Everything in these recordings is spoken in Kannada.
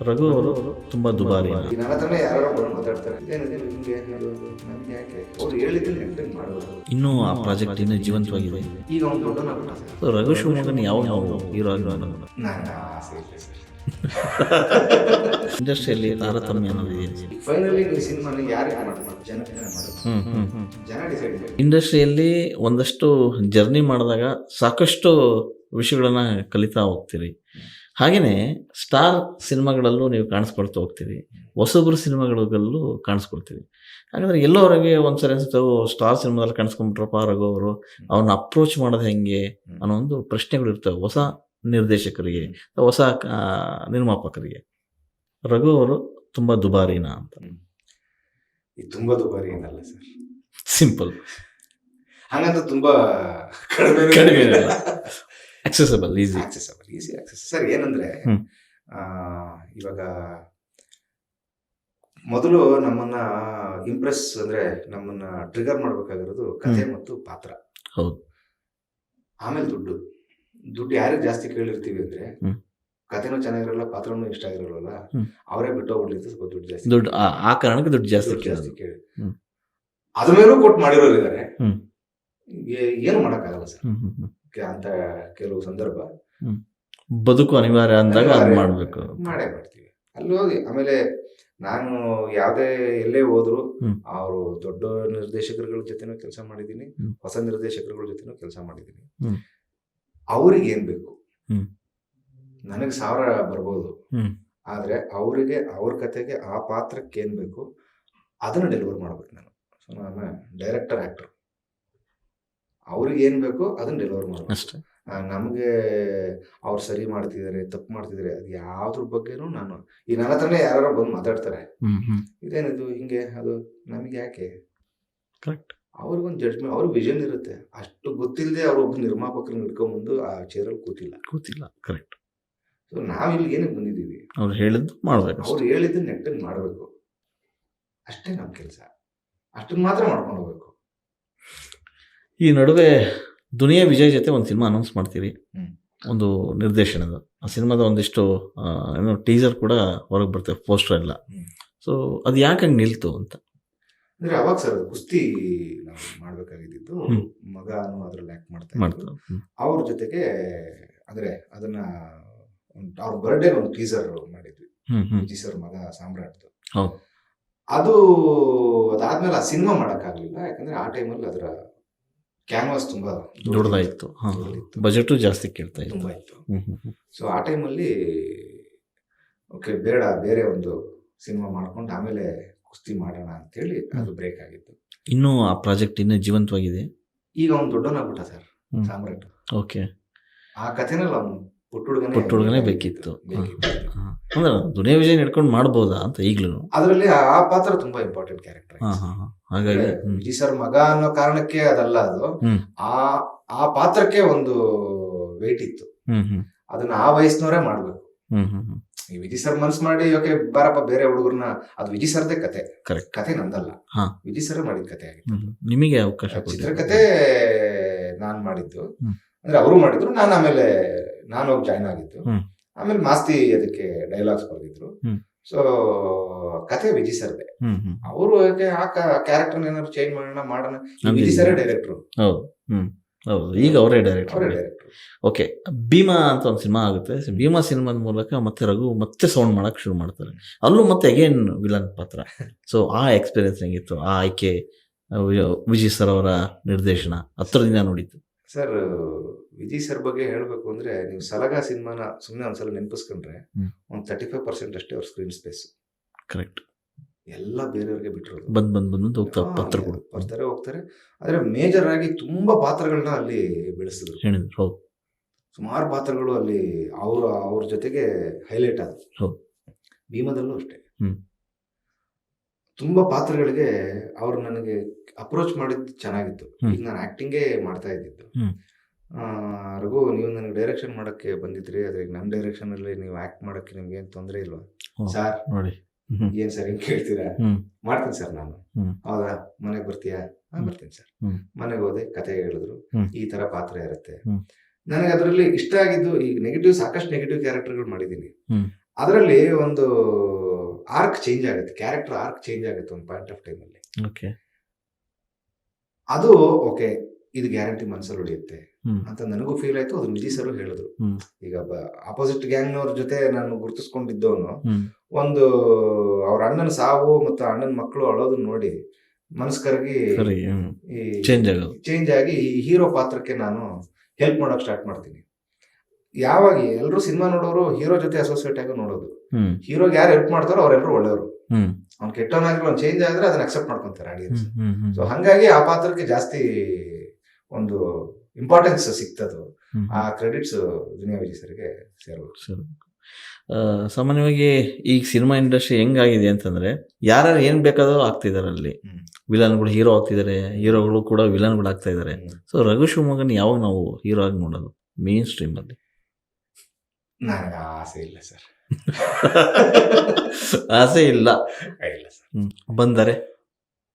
ರಘು ಅವರು ತುಂಬಾ ದುಬಾರಿ ಇನ್ನು ನನ್ನ ಹತ್ರನೇ ಯಾರೋ ಬಂದು ಮಾತಾಡ್ತಾರೆ. ಇದೇನಿದೆ ನಿಮ್ಗೆ ಅದು ನಮ್ಗೆ ಯಾಕೆ? ಅವ್ರು ಹೇಳಿದ್ರೆ ನೆಟ್ಟಗೆ ಮಾಡೋದು? ಇನ್ನೂ ಆ ಪ್ರಾಜೆಕ್ಟ್ ಇನ್ನೂ ಜೀವಂತವಾಗಿದೆ. ಈಗ ಅವ್ನು ದೊಡ್ಡನಾಗ್ಬಿಟ್ಟ ಸರ್. So, ರಘು ಶಿವಮೊಗ್ಗನ ಯಾವ ಯಾವ ಹೀರೋ ಆಗಿರೋ ನಾನು ಆಸೆ ಇಲ್ಲ ಸರ್. ಇಂಡಸ್ಟ್ರಿಯಲ್ಲಿ ತಾರತಮ್ಯ ಅನ್ನೋದು ಇದೆ. ಈಗ ಫೈನಲಿ ನೀವು ಸಿನಿಮಾನ ಯಾರಿಗೆ ಮಾಡೋದು ಜನಕ್ಕೆ ಮಾಡೋದು ಹ್ಮ್ ಹ್ಮ್ ಹ್ಮ್. ಜನ ಡಿಸೈಡ್ ಮಾಡಿ ಇಂಡಸ್ಟ್ರಿಯಲ್ಲಿ ಒಂದಷ್ಟು ಜರ್ನಿ ಮಾಡಿದಾಗ ಸಾಕಷ್ಟು ವಿಷಯಗಳನ್ನ ಕಲಿತಾ ಹೋಗ್ತೀರಿ. ಹಾಗೆಯೇ ಸ್ಟಾರ್ ಸಿನಿಮಾಗಳಲ್ಲೂ ನೀವು ಕಾಣಿಸ್ಕೊಳ್ತಾ ಹೋಗ್ತೀವಿ ಹೊಸಬ್ರು ಸಿನಿಮಾಗಳಲ್ಲೂ ಕಾಣಿಸ್ಕೊಳ್ತೀವಿ ಹಾಗಾದ್ರೆ ಎಲ್ಲೋರಿಗೆ ಒಂದ್ಸರಿ ಅನ್ಸುತ್ತೆ ಓ ಸ್ಟಾರ್ ಸಿನಿಮಾದಲ್ಲಿ ಕಾಣಿಸ್ಕೊಂಡ್ಬಿಟ್ರಪ್ಪ ರಘು ಅವರು ಅವ್ರನ್ನ ಅಪ್ರೋಚ್ ಮಾಡೋದು ಹೆಂಗೆ ಅನ್ನೋ ಒಂದು ಪ್ರಶ್ನೆಗಳು ಇರ್ತವೆ ಹೊಸ ನಿರ್ದೇಶಕರಿಗೆ ಹೊಸ ನಿರ್ಮಾಪಕರಿಗೆ. ರಘು ಅವರು ತುಂಬ ದುಬಾರಿನ ಅಂತ. ಇದು ತುಂಬಾ ದುಬಾರಿ ಏನಲ್ಲ ಸರ್. ಸಿಂಪಲ್ ಹಾಗಂತ ತುಂಬ ಕಡಿಮೆ accessible easy accessible easy access sir ಏನಂದ್ರೆ ಆ, ಇವಾಗ ಮೊದಲು ನಮ್ಮನ್ನ ಇಂಪ್ರೆಸ್ ಅಂದ್ರೆ ನಮ್ಮನ್ನ ಟ್ರಿಗರ್ ಮಾಡ್ಬೇಕಾಗಿರೋದು ಕಥೆ ಮತ್ತು ಪಾತ್ರ. ಹೌದು. ಆಮೇಲೆ ದುಡ್ಡು. ದುಡ್ಡು ಯಾರಿಗೆ ಜಾಸ್ತಿ ಕೇಳಿರ್ತೀವಿ ಅಂದ್ರೆ. ಕಥೆನೂ ಚೆನ್ನಾಗಿರಲ್ಲ ಪಾತ್ರನೂ ಇಷ್ಟ ಆಗಿರಲ್ಲ ಅವರೇ ಬಿಟ್ಟು ಹೋಗ್ಲಿಕ್ಕೆ ಸ್ವಲ್ಪ ದುಡ್ಡು ಜಾಸ್ತಿ ದುಡ್ಡು ಆ- ಕಾರಣಕ್ಕೆ ದುಡ್ಡು ಜಾಸ್ತಿ ಜಾಸ್ತಿ ಕೇಳಿ. ಅದ್ರ ಮೇಲೂ ಕೊಟ್ಟು ಮಾಡಿರೋರು ಇದ್ದಾರೆ ಹ್ಮ್. ಏನು ಮಾಡಕ್ಕಾಗಲ್ಲ ಸರ್. ಅಂತ ಕೆಲವು ಸಂದರ್ಭ ಬದುಕು ಅನಿವಾರ್ಯ ಅಂದಾಗ ಮಾಡಬೇಕು ಮಾಡೇ ಮಾಡ್ತೀವಿ ಅಲ್ಲಿ ಹೋಗಿ ಆಮೇಲೆ ನಾನು ಯಾವುದೇ ಎಲ್ಲೇ ಹೋದ್ರು. ಅವರು ದೊಡ್ಡ ನಿರ್ದೇಶಕರುಗಳ ಜೊತೆನೂ ಕೆಲಸ ಮಾಡಿದ್ದೀನಿ. ಹೊಸ ನಿರ್ದೇಶಕರುಗಳ ಜೊತೆನೂ ಕೆಲಸ ಮಾಡಿದ್ದೀನಿ. ಅವ್ರಿಗೆ ಏನ್ ಬೇಕು. ನನಗೆ ಸಾವಿರ ಬರ್ಬೋದು. ಆದ್ರೆ ಅವರಿಗೆ ಅವ್ರ ಕತೆಗೆ ಆ ಪಾತ್ರಕ್ಕೆ ಏನ್ ಬೇಕು ಅದನ್ನ ಡೆಲಿವರ್ ಮಾಡ್ಬೇಕು ನಾನು ಸೊ ನಾನು ಡೈರೆಕ್ಟರ್ ಆಕ್ಟರ್ ಅವ್ರಿಗೆ ಏನ್ ಬೇಕು ಅದನ್ನ ಡೆಲಿವರ್ ಮಾಡ್ತಾರೆ ಅಷ್ಟೇ. ನಮಗೆ ಅವ್ರು ಸರಿ ಮಾಡ್ತಿದ್ದಾರೆ ತಪ್ಪು ಮಾಡ್ತಿದ್ದಾರೆ ಅದು ಯಾವ್ದ್ರ ಬಗ್ಗೆನೂ ನಾನು ಈ ನನ್ನ ಹತ್ರನೇ ಯಾರು ಬಂದು ಮಾತಾಡ್ತಾರೆ. ಇದೇನಿದು ಹಿಂಗೆ ಅದು ನಮಗೆ ಯಾಕೆ? ಕರೆಕ್ಟ್ ಅವ್ರಿಗೊಂದು ಜಡ್ಜ್ಮೆಂಟ್ ಅವ್ರಿಗೆ ವಿಷನ್ ಇರುತ್ತೆ. ಅಷ್ಟು ಗೊತ್ತಿಲ್ಲದೆ ಅವ್ರು ಒಬ್ಬ ನಿರ್ಮಾಪಕರನ್ನ ಹಿಡ್ಕೊಂಬಂದು ಆ ಚೇರಲ್ಲಿ ಕೂತಿಲ್ಲ. ಕೂತಿಲ್ಲ ಕರೆಕ್ಟ್ ಸೊ ನಾವ್ ಇಲ್ಲಿ ಏನಕ್ಕೆ ಬಂದಿದ್ದೀವಿ? ಅವ್ರು ಹೇಳಿದ್ದು ಮಾಡಬೇಕು ಅವ್ರು ಹೇಳಿದ್ದು ನೆಟ್ಟಗೆ ಮಾಡಬೇಕು. ಅಷ್ಟೇ ನಮ್ಮ ಕೆಲಸ. ಅಷ್ಟನ್ನ ಮಾತ್ರ ಮಾಡ್ಕೊಂಡು ಹೋಗ್ಬೇಕು. ಈ ನಡುವೆ ದುನಿಯಾ ವಿಜಯ್ ಜೊತೆ ಒಂದು ಸಿನಿಮಾ ಅನೌನ್ಸ್ ಮಾಡ್ತೀರಿ ಹ್ಮ್. ಒಂದು ನಿರ್ದೇಶನದ. ಆ ಸಿನಿಮಾದ ಒಂದಿಷ್ಟು ಏನು ಟೀಸರ್ ಕೂಡ ಹೊರಗೆ ಬರ್ತವೆ ಪೋಸ್ಟರ್ ಎಲ್ಲ. ಸೊ ಅದು ಯಾಕೆ ಹಂಗೆ ನಿಲ್ತು ಅಂತ? ಅಂದ್ರೆ ಅವಾಗ ಸರ್ ಕುಸ್ತಿ ನಾವು ಮಾಡ್ಬೇಕಾಗಿದ್ದು ಮಗ ಮಗನು ಅದ್ರಲ್ಲಿ ಆಕ್ಟ್ ಮಾಡ್ತಾ. ಅವ್ರ ಜೊತೆಗೆ ಅಂದ್ರೆ ಅದನ್ನ ಒಂದು ಅವ್ರ ಬರ್ಡೇ ಒಂದು ಟೀಸರ್ ಮಾಡಿದ್ವಿ. ವಿಜಯ್ ಸರ್ ಮಗ ಸಾಮ್ರಾಟ್ದು. ಅದು ಅದಾದ್ಮೇಲೆ ಆ ಸಿನಿಮಾ ಮಾಡಕ್ಕಾಗ್ಲಿಲ್ಲ ಯಾಕಂದ್ರೆ ಆ ಟೈಮಲ್ಲಿ ಅದರ ಕ್ಯಾನ್ವಾಸ್ ತುಂಬಾ ದೊಡ್ಡದಾಯಿತು. ಬಜೆಟ್ ಜಾಸ್ತಿ ಕೇಳ್ತಾ ಇತ್ತು ತುಂಬಾ ಇತ್ತು. ಸೊ ಆ ಟೈಮಲ್ಲಿ ಓಕೆ ಬೇಡ ಬೇರೆ ಒಂದು ಸಿನಿಮಾ ಮಾಡ್ಕೊಂಡು ಆಮೇಲೆ ಕುಸ್ತಿ ಮಾಡೋಣ ಅಂತೇಳಿ ಅದು ಬ್ರೇಕ್ ಆಗಿತ್ತು. ಇನ್ನೂ ಆ ಪ್ರಾಜೆಕ್ಟ್ ಇನ್ನೂ ಜೀವಂತವಾಗಿದೆ? ಈಗ ಅವ್ನು ದೊಡ್ಡವನಾಗ್ಬಿಟ್ಟ ಸರ್. ಸಾಮ್ರಾಟ್. ಓಕೆ ಆ ಕಥೆನಲ್ಲಿ ಅವ್ನು ಪುಟ್ಟ ಹುಡುಗನೇ ಪುಟ್ಟ ಹುಡುಗನೇ ಬೇಕಿತ್ತು. ಅಂದ್ರೆ ದುನಿಯಾ ವಿಜಯ್ ಹಿಡ್ಕೊಂಡು ಮಾಡ್ಬೋದಾ ಅಂತ ಈಗಲೂ. ಅದರಲ್ಲಿ ಆ ಪಾತ್ರ ತುಂಬಾ ಇಂಪಾರ್ಟೆಂಟ್ ಕ್ಯಾರೆಕ್ಟರ್ ಹಾಗಾಗಿ. ವಿಜಯ್ ಸರ್ ಮಗ ಅನ್ನೋ ಕಾರಣಕ್ಕೆ ಅದಲ್ಲ ಅದು. ಆ ಆ ಪಾತ್ರಕ್ಕೆ ಒಂದು ವೇಟ್ ಇತ್ತು. ಅದನ್ನ ಆ ವಯಸ್ಸಿನವರೇ ಮಾಡ್ಬೇಕು. ಈ ವಿಜಿ ಸರ್ ಮನ್ಸ್ ಮಾಡಿ ಓಕೆ ಬಾರಪ್ಪ ಬೇರೆ ಹುಡುಗರನ್ನ ಅದು ವಿಜಿ ಸರ್ದೇ ಕತೆ. ಕರೆಕ್ಟ್ ಕತೆ ನಂದಲ್ಲ. ವಿಜಿ ವಿಜಯ್ ಸರ್ ಮಾಡಿದ ಕತೆ ಆಗಿತ್ತು. ನಿಮಗೆ ಅವಕಾಶ ಚಿತ್ರಕತೆ ನಾನ್ ಮಾಡಿದ್ದು. ಅಂದ್ರೆ ಅವರು ಮಾಡಿದ್ರು ನಾನು ಆಮೇಲೆ ನಾನು ಹೋಗಿ ಜಾಯ್ನ್ ಆಗಿದ್ದು. ಆಮೇಲೆ ಮಾಸ್ತಿ ಅದಕ್ಕೆ ಡೈಲಾಗ್ಸ್ ಬರೆದಿದ್ರು. ಸೊ ಕತೆ ವಿಜಿ ಸರ್ದೆ ಅವರು ಆ ಕ್ಯಾರೆಕ್ಟರ್ ಏನಾದ್ರು ಚೇಂಜ್ ಮಾಡೋಣ ಮಾಡೋಣ? ವಿಜಿ ಸರ್ ಡೈರೆಕ್ಟ್ರು ಹೌದು. ಹೌದು. ಈಗ ಅವರೇ ಡೈರೆಕ್ಟರ್ ಓಕೆ. ಭೀಮಾ ಅಂತ ಒಂದು ಸಿನಿಮಾ ಆಗುತ್ತೆ. ಭೀಮಾ ಸಿನಿಮಾದ ಮೂಲಕ ಮತ್ತೆ ರಘು ಮತ್ತೆ ಸೌಂಡ್ ಮಾಡಕ್ ಶುರು ಮಾಡ್ತಾರೆ. ಅಲ್ಲೂ ಮತ್ತೆ ಅಗೇನ್ ವಿಲನ್ ಪಾತ್ರ. ಸೊ ಆ ಎಕ್ಸ್ಪೀರಿಯನ್ಸ್ ಹೆಂಗಿತ್ತು? ಆ ಆಯ್ಕೆ ವಿಜಯ್ ಸರ್ ಅವರ ನಿರ್ದೇಶನ ಹತ್ರದಿಂದ ನೋಡಿದ್ದು. ಸರ್ ವಿಜಯ್ ಸರ್ ಬಗ್ಗೆ ಹೇಳ್ಬೇಕು ಅಂದ್ರೆ ನೀವು ಸಲಗ ಸಿನಿಮಾನ ಸುಮ್ಮನೆ ಒಂದ್ಸಲ ನೆನಪಿಸ್ಕೊಂಡ್ರೆ ಒಂದು ತರ್ಟಿ ಫೈವ್ ಪರ್ಸೆಂಟ್ ಅಷ್ಟೇ ಅವ್ರ ಸ್ಕ್ರೀನ್ ಸ್ಪೇಸ್ ಕರೆಕ್ಟ್ ಎಲ್ಲ ಬೇರೆಯವ್ರಿಗೆ ಬಿಟ್ಟಿರೋದು. ಬಂದ್ ಬಂದ್ ಬಂದ್ ಹೋಗ್ತಾ ಪಾತ್ರಗಳು ಬರ್ತಾರೆ ಹೋಗ್ತಾರೆ. ಆದ್ರೆ ಮೇಜರ್ ಆಗಿ ತುಂಬಾ ಪಾತ್ರಗಳನ್ನ ಅಲ್ಲಿ ಬೆಳೆಸಿದ್ರು. ಹೌದು. ಸುಮಾರು ಪಾತ್ರಗಳು ಅಲ್ಲಿ ಅವರು ಅವ್ರ ಜೊತೆಗೆ ಹೈಲೈಟ್ ಆದವು. ಭೀಮದಲ್ಲೂ ಅಷ್ಟೇ. ತುಂಬಾ ಪಾತ್ರಗಳಿಗೆ ಅವ್ರು ನನಗೆ ಅಪ್ರೋಚ್ ಮಾಡಿದ್ದು ಚೆನ್ನಾಗಿತ್ತು. ಈಗ ನಾನು ಆಕ್ಟಿಂಗೇ ಮಾಡ್ತಾ ಇದ್ದಿದ್ದು. ರಘು ನೀವು ನನಗೆ ಡೈರೆಕ್ಷನ್ ಮಾಡಕ್ಕೆ ಬಂದಿದ್ರಿ ಆದ್ರೆ ಈಗ ನನ್ನ ಡೈರೆಕ್ಷನ್ ಅಲ್ಲಿ ನೀವು ಆಕ್ಟ್ ಮಾಡಕ್ಕೆ ನಿಮ್ಗೆ ಏನ್ ತೊಂದರೆ ಇಲ್ವಾ. ಸರ್ ನೋಡಿ. ಏನ್ ಸರ್ ಹಿಂಗ್ ಕೇಳ್ತೀರಾ? ಮಾಡ್ತೀನಿ ಸರ್ ನಾನು. ಹೌದಾ? ಮನೆಗೆ ಬರ್ತೀಯಾ? ಹಾ ಬರ್ತೀನಿ ಸರ್. ಮನೆಗೆ ಹೋದೆ ಕತೆ ಹೇಳಿದ್ರು. ಈ ತರ ಪಾತ್ರ ಇರುತ್ತೆ. ನನಗೆ ಅದರಲ್ಲಿ ಇಷ್ಟ ಆಗಿದ್ದು ಈಗ ನೆಗೆಟಿವ್ ಸಾಕಷ್ಟು ನೆಗೆಟಿವ್ ಕ್ಯಾರೆಕ್ಟರ್ಗಳು ಮಾಡಿದ್ದೀನಿ. ಅದರಲ್ಲಿ ಒಂದು ಆರ್ಕ್ ಚೇಂಜ್ ಆಗುತ್ತೆ ಕ್ಯಾರೆಕ್ಟರ್ ಆರ್ಕ್ ಚೇಂಜ್ ಆಗುತ್ತೆ ಒಂದು ಪಾಯಿಂಟ್ ಆಫ್ ಟೈಮ್ ಅಲ್ಲಿ. ಓಕೆ ಅದು ಓಕೆ ಇದು ಗ್ಯಾರಂಟಿ ಮನಸ್ಸಲ್ಲಿ ಉಳಿಯುತ್ತೆ. ಅಂತ ನನಗೂ ಫೀಲ್ ಆಯ್ತು ಅದು ನಿಧಿ ಸರ್ ಹೇಳಿದ್ರು. ಈಗ ಆಪೋಸಿಟ್ ಗ್ಯಾಂಗ್ನವ್ರ ಜೊತೆ ನಾನು ಗುರುತಿಸ್ಕೊಂಡಿದ್ದವನು ಒಂದು ಅವ್ರ ಅಣ್ಣನ ಸಾವು ಮತ್ತು ಅಣ್ಣನ ಮಕ್ಕಳು ಅಳೋದನ್ನ ನೋಡಿ ಮನಸ್ಕರಿಗೆ ಚೇಂಜ್ ಆಗಿ ಈ ಹೀರೋ ಪಾತ್ರಕ್ಕೆ ನಾನು ಹೆಲ್ಪ್ ಮಾಡೋಕೆ ಸ್ಟಾರ್ಟ್ ಮಾಡ್ತೀನಿ. ಯಾವಾಗ ಎಲ್ಲರೂ ಸಿನಿಮಾ ನೋಡೋರು ಹೀರೋ ಜೊತೆ ಅಸೋಸಿಯೇಟ್ ಆಗಿ ನೋಡೋದು. ಹೀರೋಗೆ ಯಾರು ಹೆಲ್ಪ್ ಮಾಡ್ತಾರೋ ಅವರೆಲ್ಲರೂ ಒಳ್ಳೆಯವರು. ಅವ್ನು ಕೆಟ್ಟವನಾಗಿರೋ ಅವ್ನು ಚೇಂಜ್ ಆದ್ರೆ ಅದನ್ನ ಅಕ್ಸೆಪ್ಟ್ ಮಾಡ್ಕೊಂತಾರೆ ಆಡಿಯನ್ಸ್ ಸೊ ಹಂಗಾಗಿ ಆ ಪಾತ್ರಕ್ಕೆ ಜಾಸ್ತಿ ಒಂದು ಇಂಪಾರ್ಟೆನ್ಸ್ ಸಿಗ್ತದು. ಹ್ಮ್. ಆ ಕ್ರೆಡಿಟ್ಸ್ ದುನಿಯಾ ವಿಜಯ್ ಸರ್ಗೆ ಸೇರ್ಬೇಕು ಸರ್. ಸಾಮಾನ್ಯವಾಗಿ ಈಗ ಸಿನಿಮಾ ಇಂಡಸ್ಟ್ರಿ ಹೆಂಗಾಗಿದೆ ಅಂತಂದ್ರೆ ಯಾರು ಏನ್ ಬೇಕಾದ್ರೂ ಆಗ್ತಿದ್ದಾರೆ ಅಲ್ಲಿ. ವಿಲನ್ಗಳು ಹೀರೋ ಆಗ್ತಿದ್ದಾರೆ ಹೀರೋಗಳು ಕೂಡ ವಿಲನ್ಗಳು ಆಗ್ತಾ ಇದಾರೆ ಸೊ ರಘು ಶಿವಮೊಗ್ಗನ್ ಯಾವಾಗ ನಾವು ಹೀರೋ ಆಗಿ ನೋಡೋದು? ಮೇನ್ ಸ್ಟ್ರೀಮ್ ಅಲ್ಲಿ ನನಗೆ ಆಸೆ ಇಲ್ಲ ಸರ್. ಆಸೆ ಇಲ್ಲ. ಇಲ್ಲ ಸರ್. ಬಂದರೆ?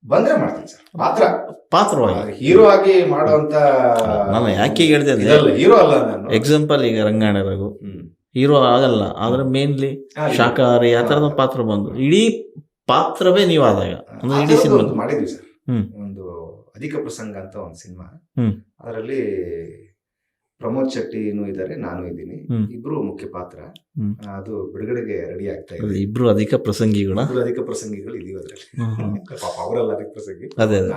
ಬಂದ್ರೆ ಮಾಡ್ತೀನಿ ಸರ್. ಪಾತ್ರ. ಪಾತ್ರವಾಗಿ? ಹೀರೋ ಆಗಿ ಮಾಡುವಂತ ನಾನು ಯಾಕೆ ಹೇಳ್ತೇನೆ ಅಂದ್ರೆ ಹೀರೋ ಅಲ್ಲ ನಾನು. ಎಕ್ಸಾಂಪಲ್ ಈಗ ರಂಗಾಯಣ ರಘು. ಹೀರೋ ಆಗಲ್ಲ ಆದ್ರೆ ಮೇನ್ಲಿ ಶಾಖಾಹಾರಿ. ಆ ಥರದ ಪಾತ್ರ ಬಂದು. ಇಡೀ ಪಾತ್ರವೇ ನೀವು ಆದಾಗ ಅಂದ್ರೆ ಇಡೀ ಸಿನಿಮಾ ಮಾಡಿದ್ವಿ ಸರ್. ಹ್ಮ್. ಒಂದು ಅಧಿಕ ಪ್ರಸಂಗ ಅಂತ ಒಂದು ಸಿನಿಮಾ. ಅದರಲ್ಲಿ ಪ್ರಮೋದ್ ಶೆಟ್ಟಿನೂ ಇದ್ದಾರೆ ನಾನು ಇದ್ದೀನಿ. ಇಬ್ರು ಮುಖ್ಯ ಪಾತ್ರ. ಅದು ಬಿಡುಗಡೆಗೆ ರೆಡಿ ಆಗ್ತಾ ಇದೆ ಇಬ್ರು ಅಧಿಕ ಪ್ರಸಂಗಿಗಳ ಅಧಿಕ ಪ್ರಸಂಗಿಗಳು ಇದೀವಿ ಅದ್ರಲ್ಲಿ. ಪಾಪ ಅವರಲ್ಲ ಅಧಿಕ ಪ್ರಸಂಗಿ ಅದೇ ಅದೇ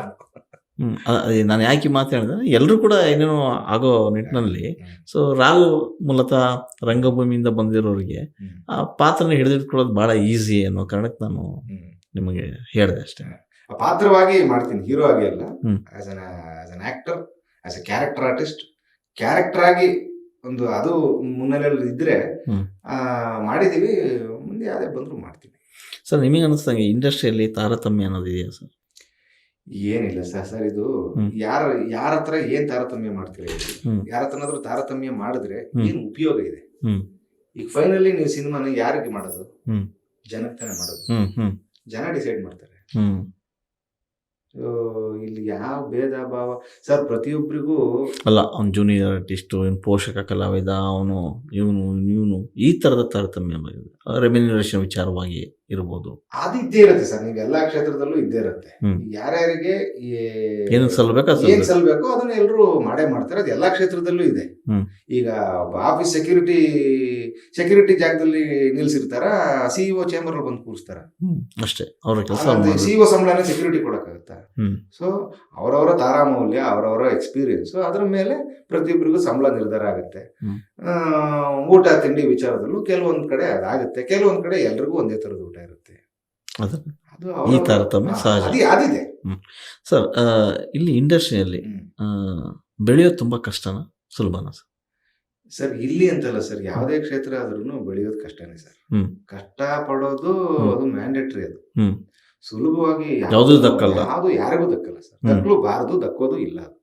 ನಾನು. ಯಾಕೆ ಮಾತಾಡಿದ್ರೆ ಎಲ್ಲರೂ ಕೂಡ ಏನೇನೋ ಆಗೋ ನಿಟ್ಟಿನಲ್ಲಿ. ಸೊ ರಾಘು ಮೂಲತಃ ರಂಗಭೂಮಿಯಿಂದ ಬಂದಿರೋರಿಗೆ ಆ ಪಾತ್ರನ ಹಿಡಿದಿಟ್ಕೊಳ್ಳೋದು ಬಹಳ ಈಸಿ ಅನ್ನೋ ಕಾರಣಕ್ಕೆ ನಾನು ನಿಮಗೆ ಹೇಳಿದೆ ಅಷ್ಟೇ ಪಾತ್ರವಾಗಿ ಮಾಡ್ತೀನಿ ಹೀರೋ ಆಗಿ ಅಲ್ಲ. As an as an actor as a character artist character ಆಗಿ ಒಂದು ಅದು ಮುನ್ನೆಲೆಯಲ್ಲಿ ಇದ್ರೆ ಆ, ಮಾಡಿದೀವಿ ಮುಂದೆ ಯಾವ್ದೇ ಬಂದ್ರು ಮಾಡ್ತೀವಿ. ಸರ್ ನಿಮಗೆ ಅನಿಸ್ತಂಗೆ ಇಂಡಸ್ಟ್ರಿಯಲ್ಲಿ ತಾರತಮ್ಯ ಅನ್ನೋದು ಇದೆಯಾ ಸರ್? ಏನಿಲ್ಲ ಸರ್ ಸರ್ ಇದು. ಯಾರ ಯಾರ ಹತ್ರ ಏನ್ ತಾರತಮ್ಯ ಮಾಡ್ತೀರಿ. ಯಾರ ಹತ್ರನಾದ್ರೂ ತಾರತಮ್ಯ ಮಾಡಿದ್ರೆ ಏನು ಉಪಯೋಗ ಇದೆ. ಈಗ ಫೈನಲಿ ನೀವು ಸಿನಿಮಾನ ಯಾರಿಗೆ ಮಾಡೋದು. ಜನಕ್ಕೆ ತಾನೇ ಮಾಡೋದು. ಜನ ಡಿಸೈಡ್ ಮಾಡ್ತಾರೆ. ಇಲ್ಲಿ ಯಾವ ಭೇದ ಭಾವ? ಸರ್ ಪ್ರತಿಯೊಬ್ಬರಿಗೂ ಅಲ್ಲ, ಅವ್ನು ಜೂನಿಯರ್ ಆರ್ಟಿಸ್ಟ್ ಇವನು ಪೋಷಕ ಕಲಾವಿದ, ಅವನು, ಇವನು ಇವನು, ಈ ತರದ ತಾರತಮ್ಯ ರೆಮ್ಯುನರೇಷನ್ ವಿಚಾರವಾಗಿ ಇರ್ಬೋದು. ಅದು ಇದ್ದೇ ಇರುತ್ತೆ ಸರ್ ನೀವು ಎಲ್ಲಾ ಕ್ಷೇತ್ರದಲ್ಲೂ ಇದ್ದೇ ಇರುತ್ತೆ. ಯಾರ್ಯಾರಿಗೆ ಏನು ಸಲ್ಬೇಕಾ ಏನ್ ಸಲ್ಬೇಕೋ. ಅದನ್ನ ಎಲ್ಲರೂ ಮಾಡೇ ಮಾಡ್ತಾರೆ ಅದು ಎಲ್ಲಾ ಕ್ಷೇತ್ರದಲ್ಲೂ ಇದೆ. ಈಗ ಆಫೀಸ್ ಸೆಕ್ಯೂರಿಟಿ ಸೆಕ್ಯೂರಿಟಿ ಜಾಗದಲ್ಲಿ ನಿಲ್ಸಿರ್ತಾರ ಸಿಇಒ ಚೇಂಬರ್ ಬಂದು ಕೂರಿಸ್ತಾರ? ಅಷ್ಟೇ. ಅವ್ರ ಕೆಲಸ ಸಿಇಒ ಸಂಬಳನೇ ಸೆಕ್ಯೂರಿಟಿ ಕೊಡಕ್ಕಾಗುತ್ತ. ಸೊ ಅವರವರ ತಾರಾಮೌಲ್ಯ ಅವರವರ ಎಕ್ಸ್ಪೀರಿಯನ್ಸ್ ಅದ್ರ ಮೇಲೆ ಪ್ರತಿಯೊಬ್ಬರಿಗೂ ಸಂಬಳ ನಿರ್ಧಾರ ಆಗುತ್ತೆ. ಊಟ ತಿಂಡಿ ವಿಚಾರದಲ್ಲೂ ಕೆಲವೊಂದ್ ಕಡೆ ಅದಾಗುತ್ತೆ ಕೆಲವೊಂದ್ ಕಡೆ ಎಲ್ರಿಗೂ ಒಂದೇ ತರದ ಊಟ ಇರುತ್ತೆ ಈ ತಾರತಮ್ಯ ಸಹಜ. ಅದಿ- ಅದಿದೆ ಸರ್ ಇಲ್ಲಿ ಇಂಡಸ್ಟ್ರಿಯಲ್ಲಿ. ಬೆಳೆಯೋದು ತುಂಬಾ ಕಷ್ಟನಾ ಸುಲಭನಾ ಸರ್ ಸರ್ ಇಲ್ಲಿ ಅಂತಲ್ಲ ಸರ್ ಯಾವುದೇ ಕ್ಷೇತ್ರ ಆದ್ರೂ ಬೆಳೆಯೋದು ಕಷ್ಟನೇ ಸರ್. ಕಷ್ಟ ಪಡೋದು ಅದು ಮ್ಯಾಂಡೇಟರಿ ಅದು. ಸುಲಭವಾಗಿ ಯಾವುದು ದಕ್ಕಲ್ಲ. ಯಾವುದು ಯಾರಿಗೂ ದಕ್ಕಲ್ಲ ಸರ್. ದಕ್ಕಲು ಬಾರದು ದಕ್ಕೋದು ಇಲ್ಲ ಅದು.